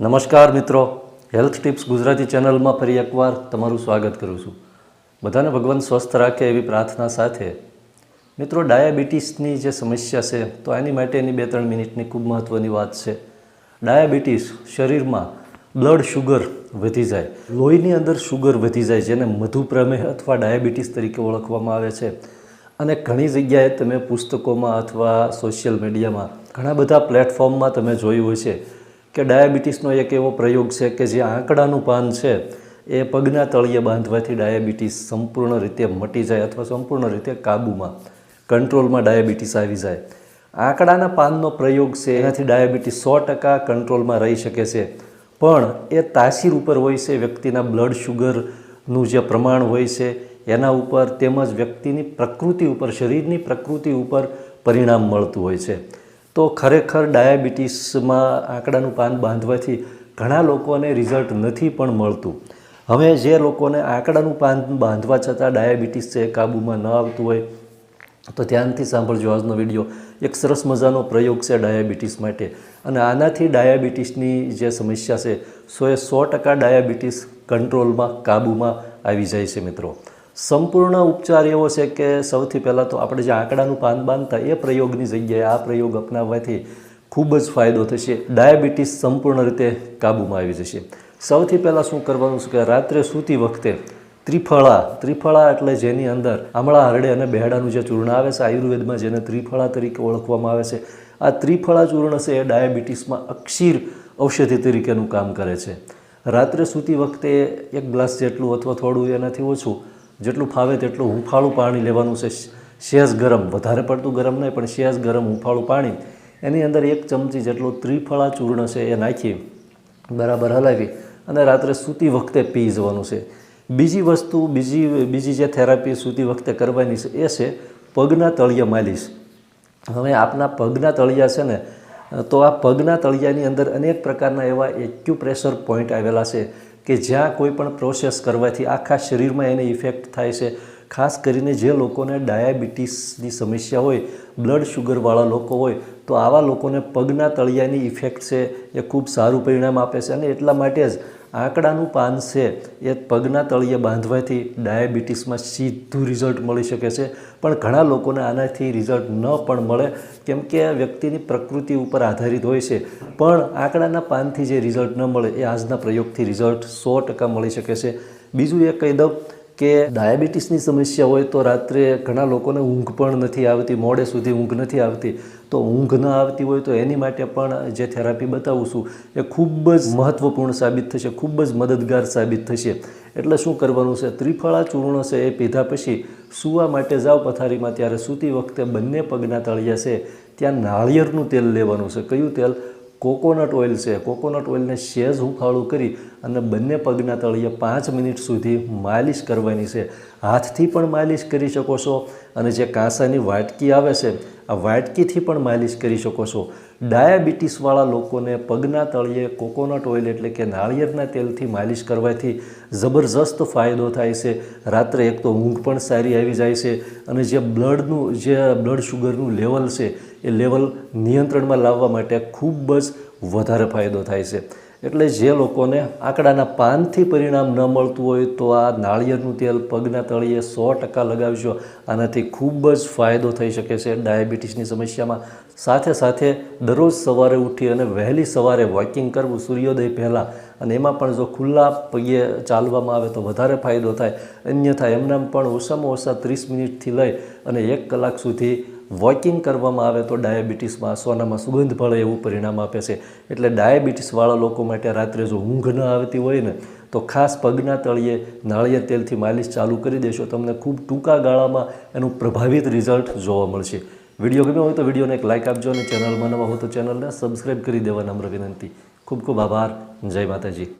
નમસ્કાર મિત્રો. Health tips Gujarati ચેનલમાં ફરી એકવાર તમારું સ્વાગત કરું છું. બધાને ભગવાન સ્વસ્થ રાખે એવી પ્રાર્થના સાથે. મિત્રો, ડાયાબિટીસની જે સમસ્યા છે, તો એની માટેની બે ત્રણ મિનિટની ખૂબ મહત્ત્વની વાત છે. ડાયાબિટીસ શરીરમાં બ્લડ શુગર વધી જાય. લોહીની અંદર શુગર વધી જાય, જેને મધુપ્રમેહ અથવા ડાયાબિટીસ તરીકે ઓળખવામાં આવે છે. અને ઘણી જગ્યાએ તમે પુસ્તકોમાં અથવા સોશિયલ મીડિયામાં ઘણા બધા પ્લેટફોર્મમાં તમે જોયું હશે. કે ડાયાબિટીસનો એક એવો પ્રયોગ છે કે જે આંકડાનું પાન છે, એ પગના તળિયે બાંધવાથી ડાયાબિટીસ સંપૂર્ણ રીતે મટી જાય અથવા સંપૂર્ણ રીતે કાબૂમાં, કંટ્રોલમાં ડાયાબિટીસ આવી જાય. આંકડાના પાનનો પ્રયોગ છે, એનાથી ડાયાબિટીસ સો ટકા કંટ્રોલમાં રહી શકે છે. પણ એ તાસીર ઉપર હોય છે, વ્યક્તિના બ્લડ શુગરનું જે પ્રમાણ હોય છે, એના ઉપર તેમજ વ્યક્તિની પ્રકૃતિ ઉપર, શરીરની પ્રકૃતિ ઉપર પરિણામ મળતું હોય છે. તો ખરેખર ડાયાબિટીસમાં આંકડાનું પાન બાંધવાથી ઘણા લોકોને રિઝલ્ટ નથી પણ મળતું. હવે જે લોકોને આંકડાનું પાન બાંધવા છતાં ડાયાબિટીસ છે કાબૂમાં ન આવતું હોય, તો ધ્યાનથી સાંભળજો આજનો વીડિયો. એક સરસ મજાનો પ્રયોગ છે ડાયાબિટીસ માટે. અને આનાથી ડાયાબિટીસની જે સમસ્યા છે, સો એ સો ટકા ડાયાબિટીસ કંટ્રોલમાં, કાબૂમાં આવી જાય છે મિત્રો. સંપૂર્ણ ઉપચાર એવો છે કે સૌથી પહેલાં તો આપણે જે આંકડાનું પાન બાંધતા એ પ્રયોગની જગ્યાએ આ પ્રયોગ અપનાવવાથી ખૂબ જ ફાયદો થશે. ડાયાબિટીસ સંપૂર્ણ રીતે કાબૂમાં આવી જશે. સૌથી પહેલાં શું કરવાનું છે કે રાત્રે સૂતી વખતે ત્રિફળા ત્રિફળા એટલે જેની અંદર આમળા હરડે અને બેહડાનું જે ચૂર્ણ આવે છે, આયુર્વેદમાં જેને ત્રિફળા તરીકે ઓળખવામાં આવે છે, આ ત્રિફળા ચૂર્ણ છે એ ડાયાબિટીસમાં અક્ષીર ઔષધિ તરીકેનું કામ કરે છે. રાત્રે સૂતી વખતે એક ગ્લાસ જેટલું અથવા થોડું એનાથી ઓછું જેટલું ફાવે તેટલું હુંફાળું પાણી લેવાનું છે. શેઝ ગરમ, વધારે પડતું ગરમ નહીં, પણ શેઝ ગરમ હુંફાળું પાણી. એની અંદર એક ચમચી જેટલું ત્રિફળા ચૂર્ણ છે એ નાખી, બરાબર હલાવી અને રાત્રે સૂતી વખતે પી જવાનું છે. બીજી વસ્તુ, બીજી બીજી જે થેરાપી સૂતી વખતે કરવાની છે એ છે પગના તળિયા માલિશ. હવે આપના પગના તળિયા છે ને, તો આ પગના તળિયાની અંદર અનેક પ્રકારના એવા એક્યુપ્રેશર પોઈન્ટ આવેલા છે. કે જ્યાં કોઈ પણ પ્રોસેસ કરવાથી આખા શરીરમાં એને ઇફેક્ટ થાય છે. ખાસ કરીને જે લોકોને ડાયાબિટીસની સમસ્યા હોય બ્લડ શુગરવાળા લોકો હોય, તો આવા લોકોને પગના તળિયાની ઇફેક્ટ છે એ ખૂબ સારું પરિણામ આપે છે અને એટલા માટે જ આંકડાનું પાન છે એ પગના તળિયે બાંધવાથી ડાયાબિટીસમાં સીધું રિઝલ્ટ મળી શકે છે. પણ ઘણા લોકોને આનાથી રિઝલ્ટ ન પણ મળે, કેમ કે વ્યક્તિની પ્રકૃતિ ઉપર આધારિત હોય છે. પણ આંકડાના પાનથી જે રિઝલ્ટ ન મળે એ આજના પ્રયોગથી રિઝલ્ટ સો ટકા મળી શકે છે. બીજું એ કહી દઉં કે ડાયાબિટીસની સમસ્યા હોય તો રાત્રે ઘણા લોકોને ઊંઘ પણ નથી આવતી, મોડે સુધી ઊંઘ નથી આવતી. તો ઊંઘ ન આવતી હોય તો એની માટે પણ જે થેરાપી બતાવું છું, એ ખૂબ જ મહત્ત્વપૂર્ણ સાબિત થશે, ખૂબ જ મદદગાર સાબિત થશે. એટલે શું કરવાનું છે? ત્રિફળા ચૂર્ણ છે એ પીધા પછી સૂવા માટે જાઓ પથારીમાં, ત્યારે સૂતી વખતે બંને પગના તળિયા છે, ત્યાં નાળિયેરનું તેલ લેવાનું છે. કયું તેલ? કોકોનટ ઓઇલ છે. કોકોનટ ઓઇલને સેજ હુંફાળું કરી અને બંને પગના તળિયે પાંચ મિનિટ સુધી માલિશ કરવાની છે. હાથથી પણ માલિશ કરી શકો છો. અને જે કાંસાની વાટકી આવે છે, આ વાટકીથી પણ માલિશ કરી શકો છો. ડાયાબિટીસવાળા લોકોને પગના તળિયે કોકોનટ ઓઇલ એટલે કે નાળિયેરના તેલથી માલિશ કરવાથી જબરજસ્ત ફાયદો થાય છે. રાત્રે એક તો ઊંઘ પણ સારી આવી જાય છે અને જે બ્લડનું, જે બ્લડ શુગરનું લેવલ છે, એ લેવલ નિયંત્રણમાં લાવવા માટે ખૂબ જ વધારે ફાયદો થાય છે. એટલે જે લોકોને આંકડાના પાનથી પરિણામ ન મળતું હોય તો આ નાળિયેરનું તેલ પગના તળિયે સો ટકા લગાવજો. આનાથી ખૂબ જ ફાયદો થઈ શકે છે ડાયાબિટીસની સમસ્યામાં. સાથે સાથે દરરોજ સવારે ઉઠી અને વહેલી સવારે વોકિંગ કરવું સૂર્યોદય પહેલાં. અને એમાં પણ જો ખુલ્લા પગે ચાલવામાં આવે તો વધારે ફાયદો થાય. અન્યથા એમનામ પણ ઓછામાં ઓછા ત્રીસ મિનિટથી લઈ અને એક કલાક સુધી વોકિંગ કરવામાં આવે તો ડાયાબિટીસમાં સોનામાં સુગંધ ભળે એવું પરિણામ આપે છે. એટલે ડાયાબિટીસવાળા લોકો માટે રાત્રે જો ઊંઘ ન આવતી હોય ને, તો ખાસ પગના તળિયે નાળિયેર તેલથી માલિશ ચાલુ કરી દેશો. તમને ખૂબ ટૂંકા ગાળામાં એનું પ્રભાવિત રિઝલ્ટ જોવા મળશે. વીડિયો ગમ્યો હોય તો વિડીયોને એક લાઇક આપજો અને ચેનલમાં નવા હોય તો ચેનલને સબસ્ક્રાઈબ કરી દેવા નમ્ર વિનંતી. ખૂબ ખૂબ આભાર. જય માતાજી.